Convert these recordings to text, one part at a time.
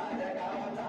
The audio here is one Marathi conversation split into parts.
साऱ्या गावाचा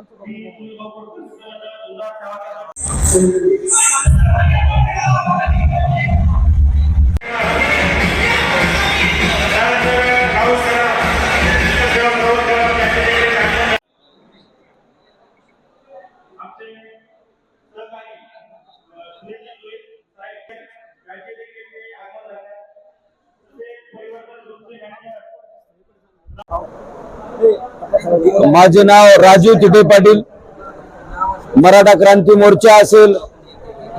পর্যন্ত माझे नाव राजू तिटे पाटील. मराठा क्रांती मोर्चा असेल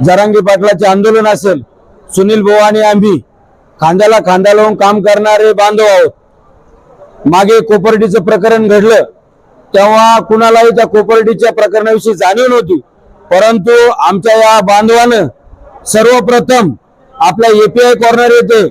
जरांगी पाटलाचे आंदोलन असेल सुनील भाऊ आणि आम्ही खांद्याला खांदा लावून काम करणारे बांधव आहोत. मागे कोपर्डीचं प्रकरण घडलं तेव्हा कुणालाही त्या कोपर्डीच्या प्रकरणाविषयी जाणीव नव्हती. परंतु आमच्या या बांधवानं सर्वप्रथम आपल्या एपीआय कॉर्नर येथे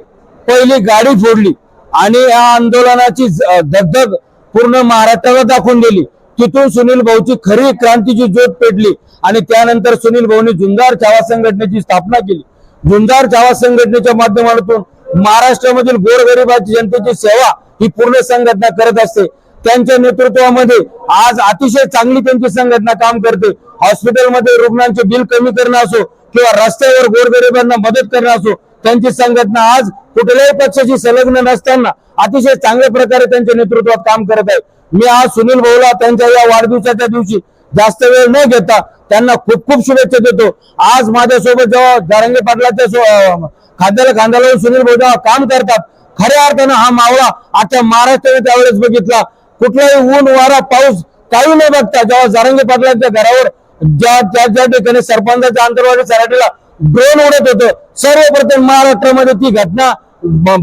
पहिली गाडी फोडली आणि या आंदोलनाची धगधग पूर्ण महाराष्ट्राला दाखवून दिली. तिथून सुनील भाऊची खरी क्रांतीची ज्योत पेटली आणि त्यानंतर सुनील भाऊनी झुंजार छावा संघटनेची स्थापना केली. झुंजार छावा संघटनेच्या माध्यमातून महाराष्ट्रामधील गोरगरिबाची जनतेची सेवा ही पूर्ण संघटना करत असते. त्यांच्या नेतृत्वामध्ये आज अतिशय चांगली त्यांची संघटना काम करते. हॉस्पिटलमध्ये रुग्णांचे बिल कमी करणं असो किंवा रस्त्यावर गोरगरिबांना मदत करणं असो त्यांची संघटना आज कुठल्याही पक्षाशी संलग्न नसताना अतिशय चांगल्या प्रकारे त्यांच्या नेतृत्वात काम करत आहे. मी आज सुनील भाऊला त्यांच्या या वाढदिवसाच्या दिवशी जास्त वेळ न घेता त्यांना खूप खूप शुभेच्छा देतो. आज माझ्यासोबत जेव्हा दारंगे पाटलाच्या सो- खांद्याला खांदा लावून सुनील भाऊ जेव्हा काम करतात खऱ्या अर्थानं हा मावळा आता महाराष्ट्राने त्यावेळेस बघितला. कुठलाही ऊन वारा पाऊस काही न बघता जेव्हा जारंगे पाटलांच्या घरावर ज्या ज्या ज्या ठिकाणी सरपंचाच्या अंतर्वादी सराटीला ब्रेन उडत होतं. सर्वप्रथम महाराष्ट्रामध्ये ती घटना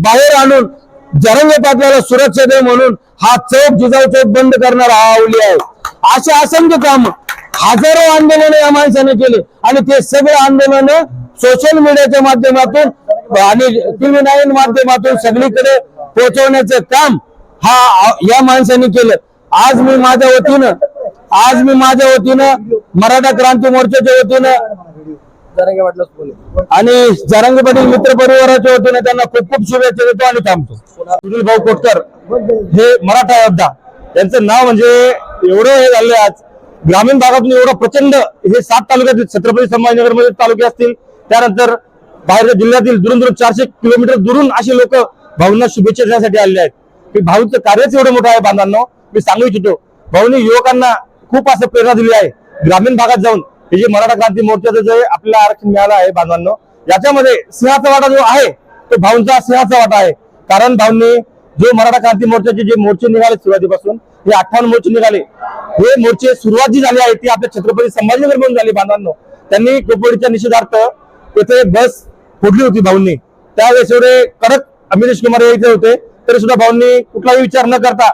बाहेर आणून जरंगे पाटलाला सुरक्षा दे म्हणून हा चौक जिजाऊ चौक बंद करणारा हा आवली आहे. असे असंख्य काम हजारो आंदोलन या माणसाने केले आणि ते सगळे आंदोलन सोशल मीडियाच्या माध्यमातून आणि टीव्ही नाईन माध्यमातून सगळीकडे पोहोचवण्याचं काम हा या माणसाने केलं. आज मी माझ्या वतीनं आज मी माझ्या वतीनं मराठा क्रांती मोर्चाच्या वतीनं जरांगे वाटलंच बोले आणि जरांगे पाटील मित्र परिवाराच्या वतीने त्यांना खूप खूप शुभेच्छा देतो आणि थांबतो. सुनील भाऊ कोटकर हे मराठा योद्धा. त्यांचं नाव म्हणजे एवढं हे झाले आज. ग्रामीण भागातून एवढं प्रचंड हे सात तालुक्यातील छत्रपती संभाजीनगरमध्ये तालुके असतील. त्यानंतर बाहेरच्या जिल्ह्यातील दुरून दुरून चारशे किलोमीटर दुरून असे लोक भाऊंना शुभेच्छा देण्यासाठी आलेले आहेत. की भाऊचं कार्यच एवढं मोठं आहे बांधांनो. मी सांगू इच्छितो. भाऊनी युवकांना खूप असं प्रेरणा दिली आहे. ग्रामीण भागात जाऊन हे जे मराठा क्रांती मोर्चाचं जे आपल्याला आरक्षण मिळालं आहे बांधवांनो याच्यामध्ये सिंहाचा वाटा जो आहे तो भाऊंचा सिंहाचा वाटा आहे. कारण भाऊंनी जो मराठा क्रांती मोर्चाचे जे मोर्चे निघाले सुरुवातीपासून हे अठ्ठावन्न मोर्चे निघाले. हे मोर्चे सुरुवात जी झाली आहे ती आपल्या छत्रपती संभाजीनगर म्हणून झाली बांधवांनो. त्यांनी कोपोडीच्या निषेधार्थ येथे बस फोडली होती भाऊंनी. त्यावेळेस एवढे कडक अमितेश कुमार यायचे होते तरी सुद्धा भाऊंनी कुठलाही विचार न करता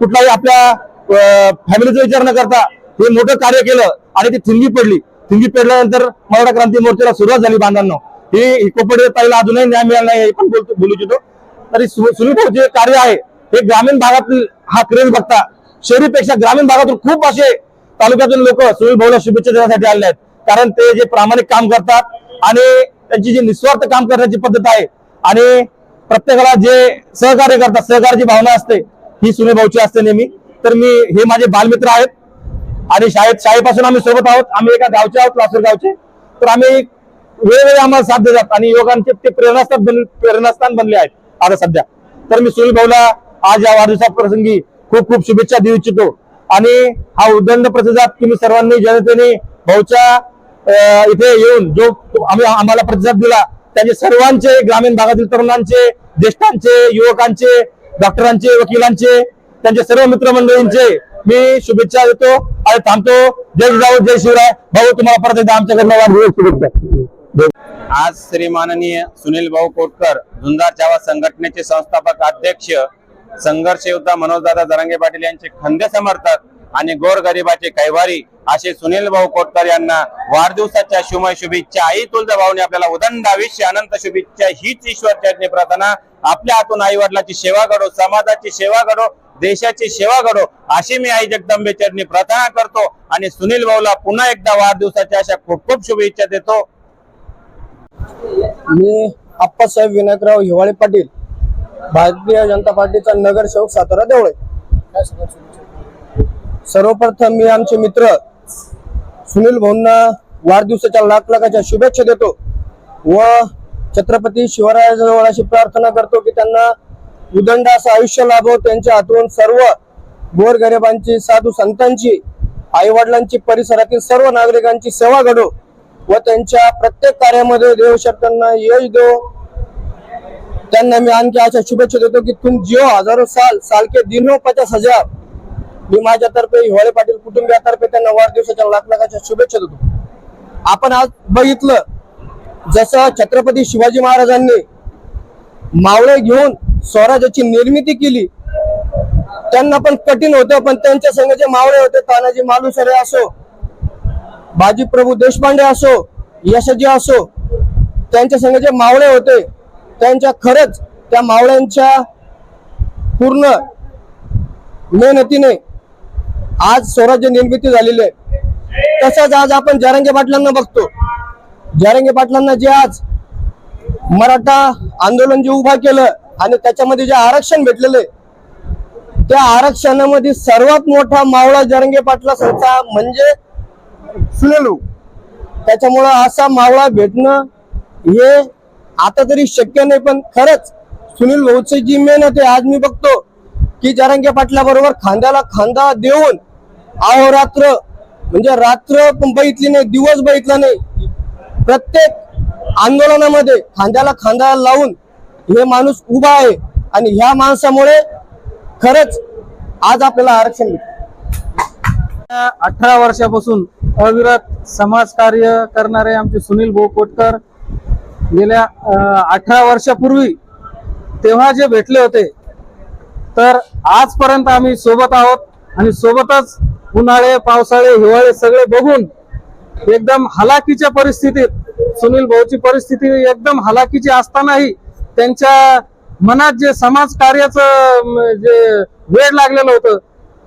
कुठलाही आपल्या फॅमिलीचा विचार न करता हे मोठं कार्य केलं आणि ती थिंगी पडली. थिंगी पडल्यानंतर मराठा क्रांती मोर्चाला सुरुवात झाली बांधांनो. ही कोपडे पाहिला ताईला अजूनही न्याय मिळाला नाही हे पण बोलतो बोलू इच्छितो. तरी सु- सुनील भाऊ जे कार्य आहे हे ग्रामीण भागातील हा क्रेज बघता शहरीपेक्षा ग्रामीण भागातून खूप असे तालुक्यातून लोक सुनील भाऊला शुभेच्छा देण्यासाठी आले आहेत. कारण ते जे प्रामाणिक काम करतात आणि त्यांची जी निस्वार्थ काम करण्याची पद्धत आहे आणि प्रत्येकाला जे सहकार्य करतात सहकार्याची भावना असते ही सुनील भाऊची असते नेहमी. तर मी हे माझे बालमित्र आहेत. आणि शाळेत शाळेपासून आम्ही सोबत आहोत. आम्ही एका गावचे आहोत लासूर गावचे. तर आम्ही वेळोवेळी आम्हाला साथ देतात आणि युवकांचे ते प्रेरणास्थान बन प्रेरणास्थान बनले आहेत आता सध्या. तर मी सुनील भाऊला आज या वाढदिवसा प्रसंगी खूप खूप शुभेच्छा देऊ इच्छितो. आणि हा उदंड प्रतिसाद तुम्ही सर्वांनी जनतेने भाऊच्या इथे येऊन जो आम्ही आम्हाला प्रतिसाद दिला त्याचे सर्वांचे ग्रामीण भागातील तरुणांचे ज्येष्ठांचे युवकांचे डॉक्टरांचे वकिलांचे त्यांचे सर्व मित्रमंडळींचे मी शुभेच्छा देतो. आणि थांबतो. जय जिजाऊ जय शिवराय. भाऊ तुम्हाला परत एकदा आमच्याकडनं शुभेच्छा. आज श्री माननीय सुनील भाऊ कोटकर झुंजार चावा संघटनेचे संस्थापक अध्यक्ष संघर्ष योद्धा मनोजदादा जरांगे पाटील यांचे खंदे समर्थक आणि गोरगरिबाचे कैवारी असे सुनील भाऊ कोटकर यांना वाढदिवसाच्या शुमय शुभेच्छा. आई तुळजाभाऊने आपल्याला उदंड आयुष्य अनंत शुभेच्छा. हीच ईश्वर चरणी प्रार्थना. आपल्या हातून आई वडिलाची सेवा घडो समाजाची सेवा घडो. देशाची सेवा करो अशी मी आई जगदंबे चरणी प्रार्थना करतो आणि सुनील भाऊला पुन्हा एकदा वाढदिवसाच्या अशा खूप खूप शुभेच्छा देतो. मी आप्पासाहेब विनायकराव हिवाळे पाटील भारतीय जनता पार्टीचा नगरसेवक सातारा देवळे. सर्वप्रथम मी आमचे मित्र सुनील भाऊंना वाढदिवसाच्या लाख लाखाच्या शुभेच्छा देतो व छत्रपती शिवरायाजवळ अशी प्रार्थना करतो की त्यांना उदंड असं आयुष्य लाभो त्यांच्या हातून सर्व गोरगरिबांची साधू संतांची आई वडिलांची परिसरातील सर्व नागरिकांची सेवा घडो व त्यांच्या प्रत्येक कार्यामध्ये देव शब्दांना यश देव त्यांना मी आणखी अशा शुभेच्छा देतो की तुम जिओ हजारो साल साल के दिन पचास हजार. मी माझ्यातर्फे हिवाळे पाटील कुटुंबियातर्फे त्यांना वाढदिवसाच्या लाख लाखाच्या शुभेच्छा देतो. आपण आज बघितलं जसं छत्रपती शिवाजी महाराजांनी मावळे घेऊन स्वराज्याची निर्मिती केली. त्यांना पण कठीण होतं पण त्यांच्या संघ जे मावळे होते तानाजी मालुसरे असो बाजीप्रभू देशपांडे असो यशजी असो त्यांच्या संघ जे मावळे होते त्यांच्या खरंच त्या मावळ्यांच्या पूर्ण मेहनतीने आज स्वराज्य निर्मिती झालेली आहे. तसंच आज आपण जारंगे पाटलांना बघतो. जारंगे पाटलांना जे आज मराठा आंदोलन जे उभा केलं आणि त्याच्यामध्ये जे आरक्षण भेटलेलं आहे त्या आरक्षणामध्ये सर्वात मोठा मावळा जरंगे पाटला संस्था म्हणजे फुललू त्याच्यामुळं असा मावळा भेटणं हे आता तरी शक्य नाही पण खरंच सुनील भाऊची जी मेहनत आहे. आज मी बघतो की जरंगे पाटला बरोबर खांद्याला खांदा देऊन अहोरात्र म्हणजे रात्र पण बघितली नाही दिवस बघितला नाही. प्रत्येक आंदोलनामध्ये खांद्याला खांदा लावून हे माणूस उभा आहे आणि ह्या माणसामुळे खरंच आज आपल्याला आरक्षण अठरा वर्षापासून अविरत समाज कार्य करणारे आमचे सुनील भाऊ कोटकर गेल्या अठरा वर्षापूर्वी तेव्हा जे भेटले होते तर आजपर्यंत आम्ही सोबत आहोत आणि सोबतच उन्हाळे पावसाळे हिवाळे सगळे बघून एकदम हलाखीच्या परिस्थितीत सुनील भाऊची परिस्थिती एकदम हलाखीची असतानाही त्यांच्या मनात जे समाज कार्याचं जे वेळ लागलेलं होतं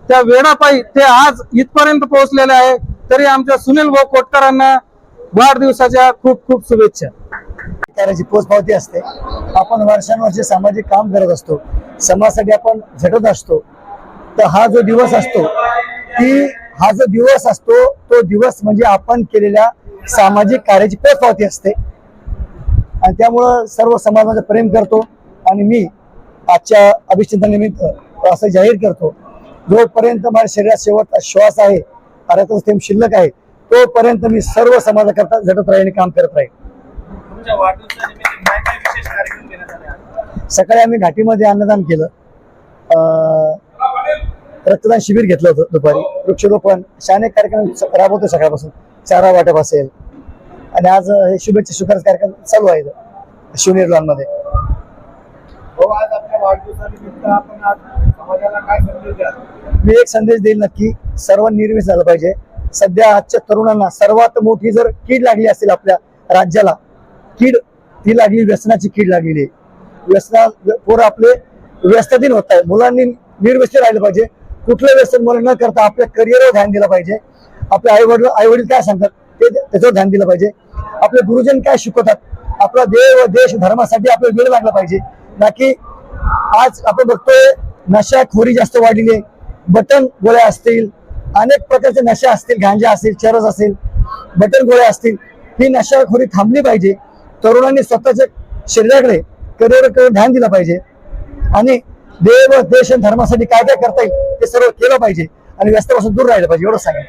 त्या वेळापायी ते आज इथपर्यंत पोहोचलेले आहे. तरी आमच्या सुनील भाऊ कोटकरांना वाढदिवसाच्या खूप खूप शुभेच्छा. कार्याची पोचपावती असते. आपण वर्षानुवर्षे सामाजिक काम करत असतो समाजासाठी आपण झटत असतो तर हा जो दिवस असतो ती हा जो दिवस असतो तो दिवस म्हणजे आपण केलेल्या सामाजिक कार्याची पोचपावती असते. आणि त्यामुळं सर्व समाजाचं प्रेम करतो आणि मी आजच्या अभिषेकानिमित्त असं जाहीर करतो. जोपर्यंत माझ्या शरीरात शेवटचा श्वास आहे अर्थातच थेंब शिल्लक आहे तोपर्यंत मी सर्व समाजाकरता झटत राहील आणि काम करत राहील? सकाळी आम्ही घाटीमध्ये अन्नदान केलं. रक्तदान शिबिर घेतलं होतं दुपारी. वृक्षारोपण असे अनेक कार्यक्रम राबवतो सकाळपासून. चारा वाटप असेल. आणि आज हे शुभेच्छा स्वीकार कार्यक्रम चालू आहे शिवनेर लॉनमध्ये हो मी एक संदेश देईल नक्की. सर्व निर्मित झालं पाहिजे. सध्या आजच्या तरुणांना सर्वात मोठी जर कीड लागली असेल आपल्या राज्याला कीड ती लागली व्यसनाची कीड लागलेली व्यसना पोरं आपले व्यस्तधीन होत आहे मुलांनी निर्व्यस्त राहिलं पाहिजे. कुठलं व्यसन मुलं न करता आपल्या करिअरवर ध्यान दिलं पाहिजे. आपले आई वडील आई वडील काय सांगतात ते त्याच्यावर ध्यान दिलं पाहिजे. आपले गुरुजन काय शिकवतात आपला देव देश धर्मासाठी आपलं वेळ लागला पाहिजे. ना की आज आपण बघतोय नशाखोरी जास्त वाढलेली आहे. बटन गोळ्या असतील अनेक प्रकारचे नशा असतील गांजा असतील चरस असेल बटन गोळ्या असतील ही नशाखोरी थांबली पाहिजे. तरुणांनी स्वतःच्या शरीराकडे करिअरकडे ध्यान दिलं पाहिजे. आणि देव देश आणि धर्मासाठी काय काय करता येईल ते सर्व केलं पाहिजे आणि व्यस्तपासून दूर राहिलं पाहिजे एवढं सांगा